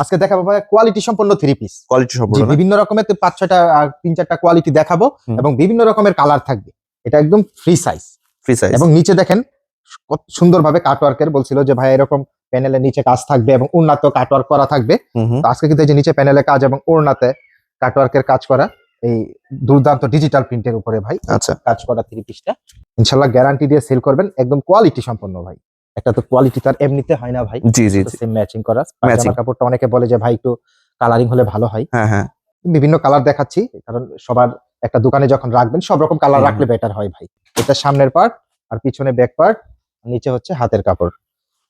আজকে দেখাবো কোয়ালিটি সম্পন্ন থ্রি পিস কোয়ালিটি জি সম্পূর্ণ বিভিন্ন রকমের পাঁচ ছয়টা তিন চারটা কোয়ালিটি দেখাবো এবং বিভিন্ন রকমের কালার থাকবে। এটা একদম ফ্রি সাইজ ফ্রি সাইজ এবং নিচে দেখেন কত সুন্দরভাবে কাটওয়ার্কের বলছিল যে ভাই এরকম প্যানেলের নিচে কাজ থাকবে এবং উন্নত কাটওয়ার্ক করা থাকবে। আজকে কিন্তু এই যে নিচে প্যানেলে কাজ এবং ওড়নাতে কাটওয়ার্কের কাজ করা এই দুর্দান্ত ডিজিটাল প্রিন্টের উপরে ভাই আচ্ছা। কাজ করা থ্রি পিসটা ইনশাল্লাহ গ্যারান্টি দিয়ে সেল করবেন। একদম কোয়ালিটি সম্পন্ন ভাই। একটা তো কোয়ালিটি তার এমনিতে হয় না ভাই। জি জি ম্যাচিং করা। Matching. পায়জামা কাপড়টা অনেকে বলে যে ভাই একটু কালারিং হলে ভালো হয়। হ্যাঁ হ্যাঁ। বিভিন্ন কালার দেখাচ্ছি কারণ সবার একটা দোকানে যখন রাখবেন সব রকম কালার রাখলে বেটার হয় ভাই। এটা সামনের পার্ট আর পিছনে ব্যাক পার্ট নিচে হচ্ছে হাতের কাপড়।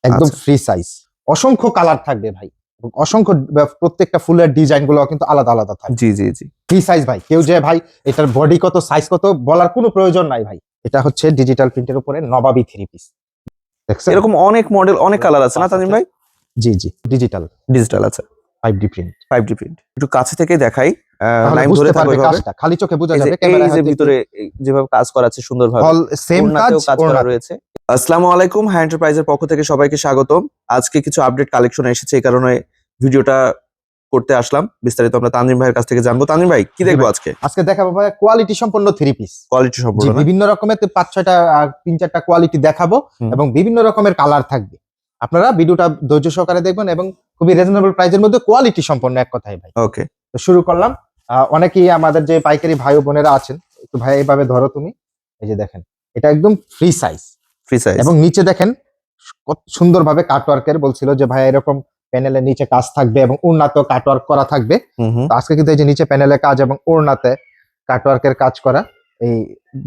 একদম আচ্ছা। ফ্রি সাইজ অসংখ্য কালার থাকবে ভাই। অসংখ্য প্রত্যেকটা ফুলের ডিজাইনগুলো কিন্তু আলাদা আলাদা থাকে জি জি জি। ফ্রি সাইজ ভাই। কেউ যে ভাই এটার বডি কত সাইজ কত বলার কোনো প্রয়োজন নাই ভাই। এটা হচ্ছে ডিজিটাল প্রিন্টের উপরে নবাবী থ্রি পিস এরকম অনেক মডেল অনেক কালার আছে না তানিম ভাই? জি জি ডিজিটাল ডিজিটাল আছে। Five D print five D print একটু কাছে থেকে দেখাই লাইন ধরে থাকবে কাজটা। খালি চোখে বোঝা যাবে ক্যামেরা হাতে ভিতরে যেভাবে কাজ করা আছে সুন্দরভাবে। অল সেম কাজ কাজ করা রয়েছে। আসসালামু আলাইকুম হাই এন্টারপ্রাইজের পক্ষ থেকে সবাইকে স্বাগতম। আজকে কিছু আপডেট কালেকশন এসেছে এই কারণে ভিডিওটা করতে আসলাম। বিস্তারিত আমরা তানজিম ভাইয়ের কাছ থেকে জানব। তানজিম ভাই কি দেখব আজকে? আজকে দেখাবো ভাই কোয়ালিটি সম্পন্ন থ্রি পিস কোয়ালিটি জি সম্পূর্ণ বিভিন্ন রকমের পাঁচ ছয়টা তিন চারটা কোয়ালিটি দেখাবো এবং বিভিন্ন রকমের কালার থাকবে। আপনারা ভিডিওটা ধৈর্য সহকারে দেখবেন এবং খুবই রিজনেবল প্রাইসের মধ্যে কোয়ালিটি সম্পন্ন এক কথাই ভাই। ওকে তো শুরু করলাম। অনেকেই আমাদের যে পাইকারি ভাই ও বোনেরা আছেন একটু ভাই এইভাবে ধরো তুমি। এই যে দেখেন এটা একদম ফ্রি সাইজ ফ্রি সাইজ এবং নিচে দেখেন কত সুন্দরভাবে কাটওয়ার্কের বলছিল যে ভাই এরকম প্যানেলের নিচে কাজ থাকবে এবং উন্নত কাটওয়ার্ক করা থাকবে। তো আজকে কিন্তু এই যে নিচে প্যানেলে কাজ এবং ওড়নাতে কাটওয়ার্কের কাজ করা এই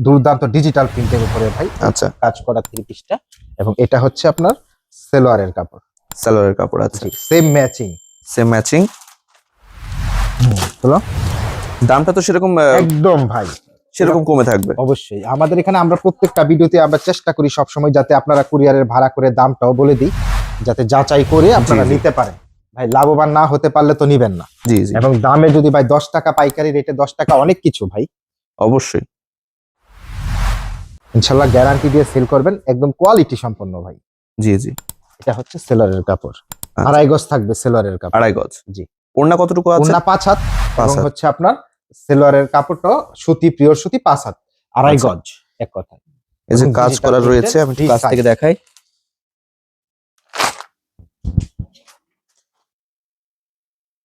দুর্দান্ত ডিজিটাল প্রিন্টের উপরে ভাই আচ্ছা। কাজ করা থ্রি পিসটা এবং এটা হচ্ছে আপনার সেলোয়ারের কাপড়। সালোয়ারের কাপড় আছে সেম ম্যাচিং সেম ম্যাচিং হলো? দামটা তো সেরকম একদম ভাই। সেরকম কমে থাকবে। অবশ্যই। আমাদের এখানে আমরা প্রত্যেকটা ভিডিওতে আমরা চেষ্টা করি সবসময় যাতে আপনারা কুরিয়ারের ভাড়া করে দামটাও বলে দিই। যাতে যাচাই করে আপনারা নিতে পারেন। ভাই লাভবান না হতে পারলে তো নিবেন না। জি জি। এবং দামে যদি ভাই দশ টাকা পাইকারি রেটে দশ টাকা অনেক কিছু ভাই। অবশ্যই। ইনশাল্লাহ গ্যারান্টি দিয়ে সেল করবেন একদম কোয়ালিটি সম্পন্ন ভাই। জি জি। এটা হচ্ছে সেলারের কাপড়। আচ্ছা। আড়াই গজ থাকবে সেলারের কাপড়। আড়াই গজ। জি। ওড়না কতটুকু আছে? ওন্না পাঁচ হাত পাঁচ এবং হাত। হচ্ছে আপনার সেলোয়ারের কাপড়টা সুতি পিওর সুতি পাঁচ হাত। আড়াই আচ্ছা। গজ এক কথা এই যে কাজ করা রয়েছে আমি কাছ থেকে দেখাই।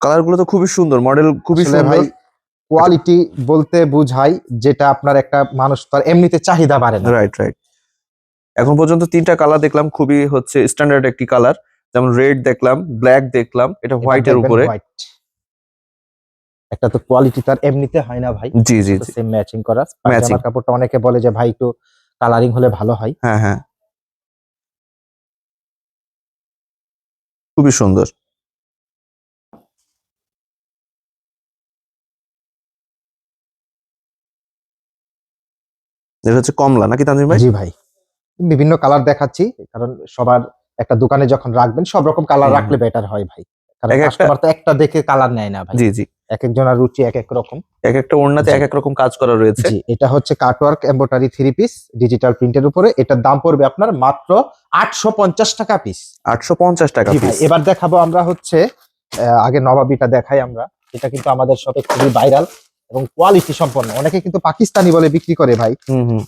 কালারগুলো তো খুবই সুন্দর মডেল খুবই সুন্দর। কোয়ালিটি বলতে বুঝাই যেটা আপনার একটা মানুষ তার এমনিতে চাহিদা বাড়ে না। রাইট রাইট এখন পর্যন্ত তিনটা কালার দেখলাম খুবই হচ্ছে স্ট্যান্ডার্ড একটি কালার যেমন রেড দেখলাম ব্ল্যাক দেখলাম এটা হোয়াইট এর উপরে। একটা তো কোয়ালিটি তার এমনিতে হয় না ভাই। জি জি সেম ম্যাচিং করা. পায়জামার কাপড়টা অনেকে বলে যে ভাই একটু কালারিং হলে ভালো হয়। হ্যাঁ হ্যাঁ। খুবই সুন্দর। এটা হচ্ছে কমলা নাকি তানজিম ভাই? জি ভাই। বিভিন্ন কালার দেখাচ্ছি কারণ সবার একটা দোকানে যখন রাখবেন সব রকম কালার রাখলে বেটার হয় ভাই। কারণ একটা- কাস্টমার তো একটা দেখে কালার নেয় না ভাই। জি জি। এক একজনের রুচি এক এক রকম। এক একটা ওড়নাতে এক এক রকম কাজ করা রয়েছে। জি এটা হচ্ছে cutwork embroidery three piece digital প্রিন্টের উপরে। এটার দাম পড়বে আপনার মাত্র আটশো পঞ্চাশ টাকা পিস আটশো পঞ্চাশ টাকা জি ভাই পিস এবার দেখাবো আমরা হচ্ছে আগে নবাবিটা দেখাই আমরা। এটা কিন্তু আমাদের শপে খুবই ভাইরাল এবং কোয়ালিটি সম্পন্ন। অনেকে কিন্তু পাকিস্তানি বলে বিক্রি করে ভাই। হুম হুম।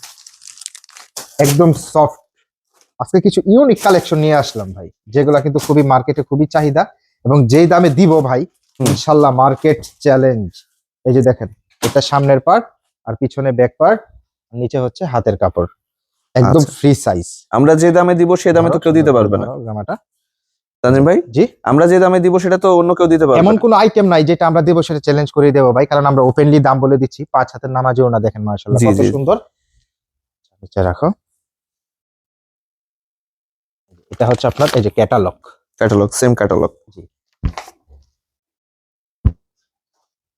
একদম সফট আজকে কিছু ইউনিক কালেকশন নিয়ে আসলাম ভাই যেগুলা কিন্তু খুবই মার্কেটে খুবই চাহিদা এবং যেই দামে দিব ভাই। ইনশাল্লাহ মার্কেট চ্যালেঞ্জ এই যে দেখেন এটা সামনের পার্ট আর পিছনে ব্যাক পার্ট নিচে হচ্ছে হাতের কাপড়। একদম আচ্ছা। ফ্রি সাইজ আমরা যে দামে দিব সে দামে তো কেউ দিতে পারবে না। জামাটা তানজিম ভাই? জি। আমরা যে দামে দিব সেটা তো অন্য কেউ দিতে পারবে এমন। কোন আইটেম নাই যেটা আমরা দেবো সেটা চ্যালেঞ্জ করে দেবো ভাই কারণ আমরা ওপেনলি দাম বলে দিচ্ছি। পাঁচ হাতের নামাজেও না দেখেন মার্শাল্লাহ জি, কত সুন্দর। নিচে রাখো। এটা হচ্ছে আপনার এই যে ক্যাটালগ ক্যাটালগ সেম ক্যাটালগ জি।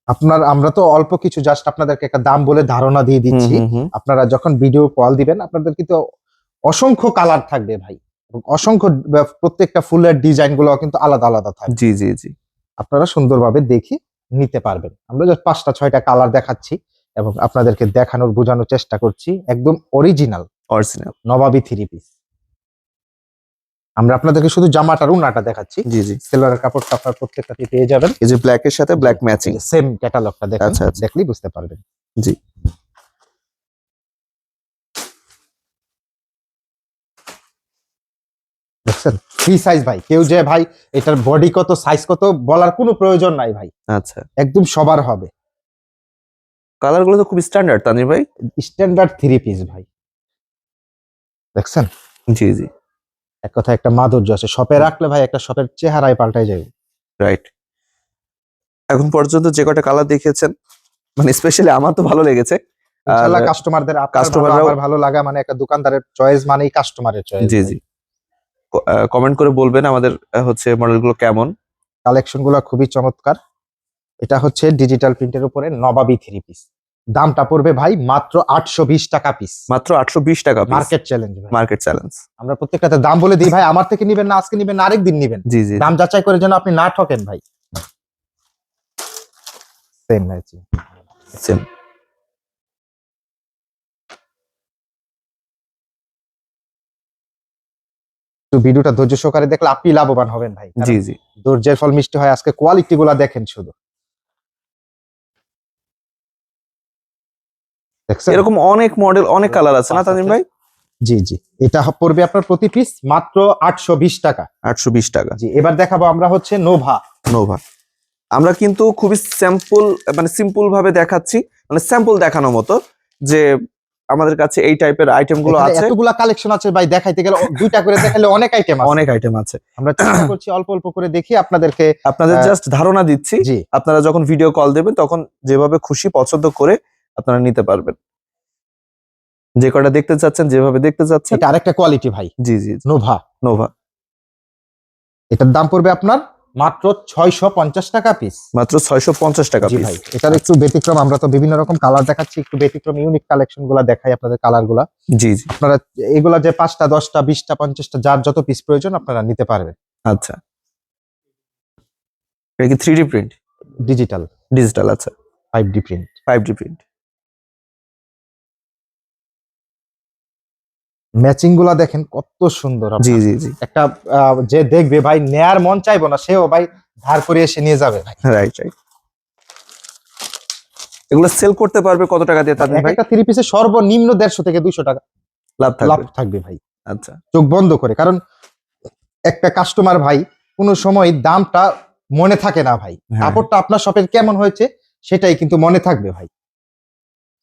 আপনার আমরা তো অল্প কিছু জাস্ট আপনাদেরকে একটা দাম বলে ধারণা দিয়ে দিচ্ছি। আপনারা যখন ভিডিও কল দিবেন আপনাদের কিন্তু অসংখ্য কালার থাকবে ভাই। এবং অসংখ্য প্রত্যেকটা ফুলের ডিজাইনগুলো কিন্তু আলাদা আলাদা থাকে। জি জি জি। আপনারা সুন্দরভাবে দেখে নিতে পারবেন। আমরা জাস্ট পাঁচটা ছয়টা কালার দেখাচ্ছি এবং আপনাদেরকে দেখানোর বোঝানোর চেষ্টা করছি। একদম অরিজিনাল অরিজিনাল নবাবী থ্রি পিস আমরা আপনাদেরকে শুধু জামাটার উন্নাটা দেখাচ্ছি। জি জি। সেলোয়ারের কাপড়টা আপনার প্রত্যেকটাতে পেয়ে যাবেন। এই যে ব্ল্যাক এর সাথে ব্ল্যাক ম্যাচিং সেম ক্যাটালগটা দেখেন। দেখলেই বুঝতে পারবেন। জি। দেখছেন? ফ্রি সাইজ ভাই। কেউ যে ভাই এটার বডি কত সাইজ কত বলার কোনো প্রয়োজন নাই ভাই। আচ্ছা। একদম সবার হবে। কালারগুলো তো খুব স্ট্যান্ডার্ড তানজিম ভাই। স্ট্যান্ডার্ড থ্রি পিস ভাই। দেখছেন? জি জি। এক কথা একটা মাধুর্য আছে। শপে রাখলে ভাই একটা শপের চেহারায় পাল্টাই যাবে রাইট এখন পর্যন্ত যে কটা কালার দেখিয়েছেন মানে স্পেশালি আমার তো ভালো লেগেছে। ইনশাআল্লাহ কাস্টমারদের কাস্টমাররাও ভালো লাগা মানে একটা দোকানদারের চয়েস মানেই কাস্টমারের চয়েস জি জি। কমেন্ট করে বলবেন আমাদের হচ্ছে মডেলগুলো কেমন। কালেকশনগুলো খুবই চমৎকার। এটা হচ্ছে ডিজিটাল প্রিন্টের উপরে নবাবি থ্রি পিস দামটা পড়বে ভাই মাত্র আটশো বিশ টাকা পিস মাত্র আটশো বিশ টাকা মার্কেট চ্যালেঞ্জ মার্কেট চ্যালেঞ্জ আমরা প্রত্যেকটাতে দাম বলে দিই ভাই আমার থেকে নিবেন না আজকে নিবেন না আরেক দিন নিবেন। জি জি। দাম যাচাই করে যেন আপনি না ঠকেন ভাই। সেম সেম একটু ভিডিওটা ধৈর্য সহকারে দেখলে আপনি লাভবান হবেন ভাই। জি জি। ধৈর্যের ফল মিষ্টি হয়। আজকে কোয়ালিটি গুলা দেখেন শুধু? এরকম অনেক মডেল অনেক কালার আছে না আছে, তানজিম ভাই? জি জি। এটা পড়বে আপনার প্রতি পিস মাত্র আটশো বিশ টাকা। আটশো বিশ টাকা। জি এবার দেখাবো আমরা হচ্ছে নোভা নোভা আমরা কিন্তু খুবই স্যাম্পল মানে সিম্পল ভাবে দেখাচ্ছি মানে স্যাম্পল দেখানোর মতো যে আমাদের কাছে এই টাইপের আইটেমগুলো আছে। এতগুলা কালেকশন আছে ভাই দেখাইতে গেলে দুইটা করে দেখালে অনেক আইটেম আছে। অনেক আইটেম আছে। আমরা চেষ্টা করছি অল্প অল্প করে দেখি আপনাদেরকে আপনাদের জাস্ট ধারণা দিচ্ছি জি। আপনারা যখন ভিডিও কল দেবেন তখন যেভাবে খুশি পছন্দ করে আপনারা নিতে পারবেন। যে কটা দেখতে চাচ্ছেন যেভাবে দেখতে চাচ্ছেন। এটা আরেকটা কোয়ালিটি ভাই। জি জি নোভা নোভা এটার দাম পড়বে আপনার মাত্র ছয়শো পঞ্চাশ টাকা পিস মাত্র ছয়শো পঞ্চাশ টাকা পিস ভাই এটার একটু ব্যতিক্রম আমরা তো বিভিন্ন রকম কালার দেখাচ্ছি একটু ব্যতিক্রম ইউনিক কালেকশনগুলা দেখাই আপনাদের কালারগুলা। জি জি। আপনারা এগুলা যে পাঁচটা দশটা বিশটা পঞ্চাশটা যার যত পিস প্রয়োজন আপনারা নিতে পারবেন। আচ্ছা। এটা কি three D print digital digital আচ্ছা। Five D print five D print ম্যাচিংগুলা দেখেন কত সুন্দর জি জি জি। একটা যে দেখবে ভাই নেয়ার মন চাইব না সেও ভাই ধার করে এসে নিয়ে যাবে ভাই। রাইট রাইট এগুলো সেল করতে পারবে কত টাকা দিয়ে তাদের ভাই? একটা থ্রি পিসে সর্বনিম্ন দেড়শো থেকে দুইশো টাকা। লাভ লাভ থাকবে থাকবে ভাই। আচ্ছা। চোখ বন্ধ করে কারণ একটা কাস্টমার ভাই কোনো সময় দামটা মনে থাকে না ভাই। হ্যাঁ। কাপড়টা আপনার শপের কেমন হয়েছে সেটাই কিন্তু মনে থাকবে ভাই।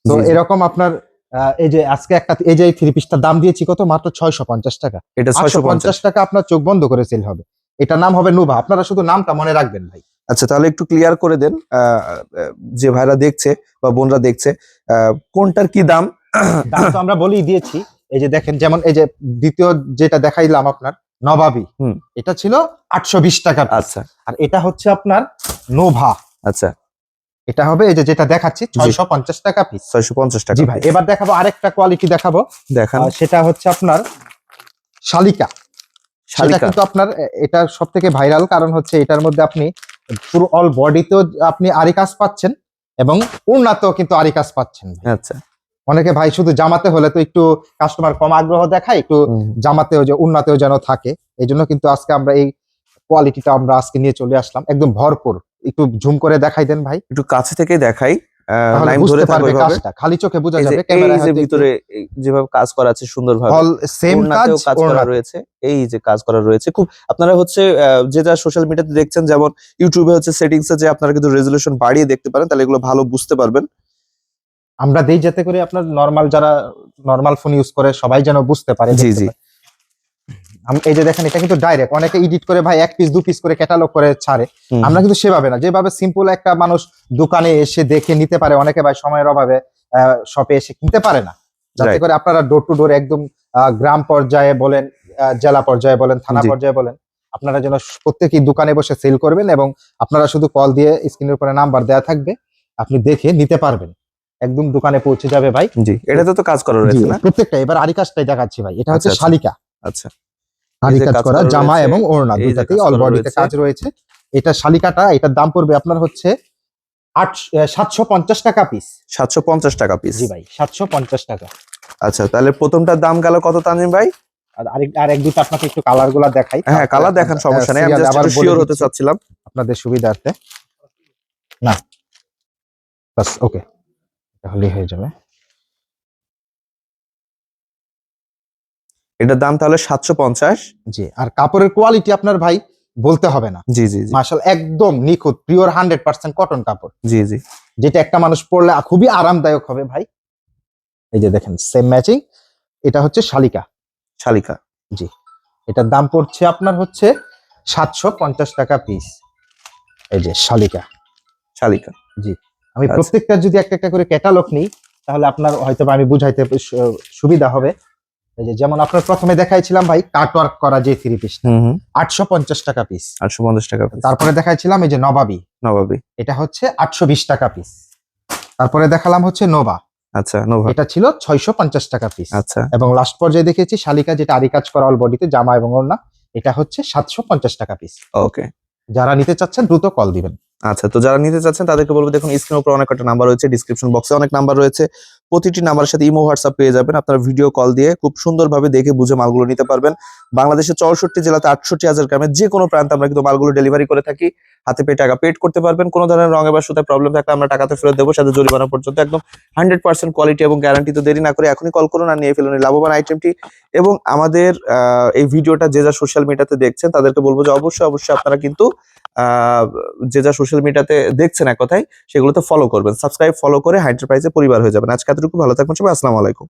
তো। এরকম আপনার এই যে আজকে একটা এই যে থ্রি পিসটার দাম দিয়েছি কত? মাত্র ছয়শো পঞ্চাশ টাকা। এটা ছয়শো পঞ্চাশ। টাকা আপনার চোখ বন্ধ করে সেল হবে। এটার নাম হবে নোভা আপনারা শুধু নামটা মনে রাখবেন ভাই। আচ্ছা তাহলে একটু ক্লিয়ার করে দেন যে ভাইরা দেখছে বা বোনরা দেখছে আহ, কোনটার কি দাম? দাম তো আমরা বলেই দিয়েছি। এই যে দেখেন যেমন এই যে দ্বিতীয় যেটা দেখাইলাম আপনার নবাবি। হুম। এটা ছিল আটশো বিশ টাকা আচ্ছা। আর এটা হচ্ছে আপনার নোভা আচ্ছা। এটা হবে এই যে যেটা দেখাচ্ছি ছয়শো পঞ্চাশ টাকা পিস ছয়শো পঞ্চাশ টাকা জি ভাই এবার দেখাবো আরেকটা কোয়ালিটি দেখাবো। দেখান। সেটা হচ্ছে আপনার শালিকা। সেটা শালিকা। কিন্তু আপনার এটা সব থেকে ভাইরাল কারণ হচ্ছে এটার মধ্যে আপনি পুরো অল বডিতেও আপনি আরি কাজ পাচ্ছেন এবং উন্নাতেও কিন্তু আরি কাজ পাচ্ছেন। আচ্ছা। অনেকে ভাই শুধু জামাতে হলে তো একটু কাস্টমার কম আগ্রহ দেখায় একটু জামাতেও যে উন্নাতেও যেন থাকে। এই জন্য কিন্তু আজকে আমরা এই কোয়ালিটিটা আমরা আজকে নিয়ে চলে আসলাম। একদম ভরপুর। একটু ঝুম করে দেখাই দেন ভাই। একটু কাছে থেকে দেখাই লাইন ধরে থাকবে কাজটা। খালি চোখে বোঝা যাবে এই ক্যামেরায় ভিতরে যেভাবে কাজ করা আছে সুন্দরভাবে। অল সেম কাজ কাজ করা রয়েছে। এই যে কাজ করা রয়েছে। খুব আপনারা হচ্ছে যেটা সোশ্যাল মিডিয়াতে দেখছেন যেমন ইউটিউবে হচ্ছে সেটিংস যে আপনারা কিন্তু রেজলিউশন বাড়িয়ে দেখতে পারেন তাহলে এগুলো ভালো বুঝতে পারবেন। আমরা দেই যাতে করে আপনার নরমাল যারা নরমাল ফোন ইউজ করে সবাই যেন বুঝতে পারে জি, জি। এই যে দেখেন এটা কিন্তু ডাইরেক্ট অনেকে এডিট করে ভাই এক পিস দু পিস করে ক্যাটালগ করে ছাড়ে। আমরা কিন্তু সেভাবে না। যেভাবে সিম্পল একটা মানুষ দোকানে এসে দেখে নিতে পারে অনেকে ভাই সময়ের অভাবে শপে এসে কিনতে পারে না। যাতে করে আপনারা ডোর টু ডোর একদম গ্রাম পর্যায়ে বলেন জেলা পর্যায়ে বলেন থানা পর্যায়ে বলেন আপনারা যেন প্রত্যেকেই দোকানে বসে সেল করবেন এবং আপনারা শুধু কল দিয়ে স্ক্রিনের উপরে নাম্বার দেওয়া থাকবে আপনি দেখে নিতে পারবেন। একদম দোকানে পৌঁছে যাবে ভাই। জি এটাতে তো কাজ করা রয়েছে না? প্রত্যেকটা। এবার আরি কাজটাই দেখাচ্ছি ভাই। এটা হচ্ছে আচ্ছা, আচ্ছা। শালিকা। আচ্ছা। আরি কাজ করা জামা এবং ওড়না কাজ অল বডিতে। কাজ রয়েছে। এটা শালিকাটা এটার দাম পড়বে আপনার হচ্ছে আট সাতশো পঞ্চাশ টাকা পিস সাতশো পঞ্চাশ টাকা পিস জি ভাই সাতশো পঞ্চাশ টাকা। আচ্ছা তাহলে প্রথমটার দাম গেল কত তানজিম ভাই? আর এক দুটো আপনাকে একটু কালারগুলা দেখাই। হ্যাঁ কালার দেখান সমস্যা নেই আমি আবার শিওর হতে চাচ্ছিলাম। আপনাদের সুবিধার্থে। না। বাস ওকে তাহলেই হয়ে যাবে। এটার দাম তাহলে সাতশো পঞ্চাশ। জি আর কাপড়ের কোয়ালিটি আপনার ভাই বলতে হবে না। জি জি মার্শাল একদম নিখুঁত পিওর হান্ড্রেড পার্সেন্ট কটন কাপড়। জি জি। যেটা একটা মানুষ পরলে খুবই আরামদায়ক হবে ভাই। এই যে দেখেন সেম ম্যাচিং এটা হচ্ছে শালিকা। শালিকা। জি এটার দাম পড়ছে আপনার হচ্ছে সাতশো পঞ্চাশ টাকা পিস এই যে শালিকা। শালিকা। জি আমি আচ্ছা। প্রত্যেকটা যদি একটা একটা করে ক্যাটালগ নিই তাহলে আপনার হয়তো আমি বুঝাইতে সুবিধা হবে। এই যে যেমন আপনার প্রথমে দেখাইছিলাম ভাই কাটওয়ার্ক করা যে থ্রি পিস আটশো পঞ্চাশ টাকা পিস আটশো পঞ্চাশ টাকা পিস তারপরে দেখাইছিলাম এই যে নবাবি। নবাবি। এটা হচ্ছে আটশো বিশ টাকা পিস তারপরে দেখালাম হচ্ছে নোভা। আচ্ছা নোভা। এটা ছিল ছয়শো পঞ্চাশ টাকা পিস আচ্ছা। এবং লাস্ট পর্যায়ে দেখেছি শালিকা যেটা আরি কাজ করা অল বডিতে জামা এবং ওড়না এটা হচ্ছে সাতশো পঞ্চাশ টাকা পিস ওকে। যারা নিতে চাচ্ছেন দ্রুত কল দিবেন। আচ্ছা তো যারা নিতে চাচ্ছেন তাদেরকে বলব দেখুন স্ক্রিনের উপর অনেক একটা নাম্বার রয়েছে ডিসক্রিপশন বক্সে অনেক নাম্বার রয়েছে। প্রতিটি নাম্বারের সাথে ইমো, হোয়াটসঅ্যাপ পেয়ে যাবেন। আপনার ভিডিও কল দিয়ে খুব সুন্দরভাবে দেখে বুঝে মালগুলো নিতে পারবেন। বাংলাদেশের চৌষট্টি জেলাতে আটষট্টি হাজার গ্রামে যে কোনো প্রান্তে আমরা কিন্তু মালগুলো ডেলিভারি করে থাকি। হাতে পেয়ে টাকা পেড করতে পারবেন। কোনো ধরনের রঙে বা সুতায় প্রবলেম থাকলে আমরা টাকাতে ফেরত দেবো। সাথে জরিমানা পর্যন্ত একদম হান্ড্রেড পার্সেন্ট কোয়ালিটি এবং গ্যারান্টি তো দেরি না করে এখনই কল করুন আর নিয়ে ফেলুন লাভবান আইটেমটি এবং আমাদের এই ভিডিওটা যে যা সোশ্যাল মিডিয়াতে দেখছেন, তাদেরকে বলব যে অবশ্যই অবশ্যই আপনারা কিন্তু যে যা সোশ্যাল মিডিয়াতে দেখছেন এক কথায়, সেগুলোতে ফলো করবেন। সাবস্ক্রাইব ফলো করে হাইন্টারপ্রাইজে পরিবার হয়ে যাবেন। আজকে এতটুকু ভালো থাকবেন সবাই আসসালামু আলাইকুম।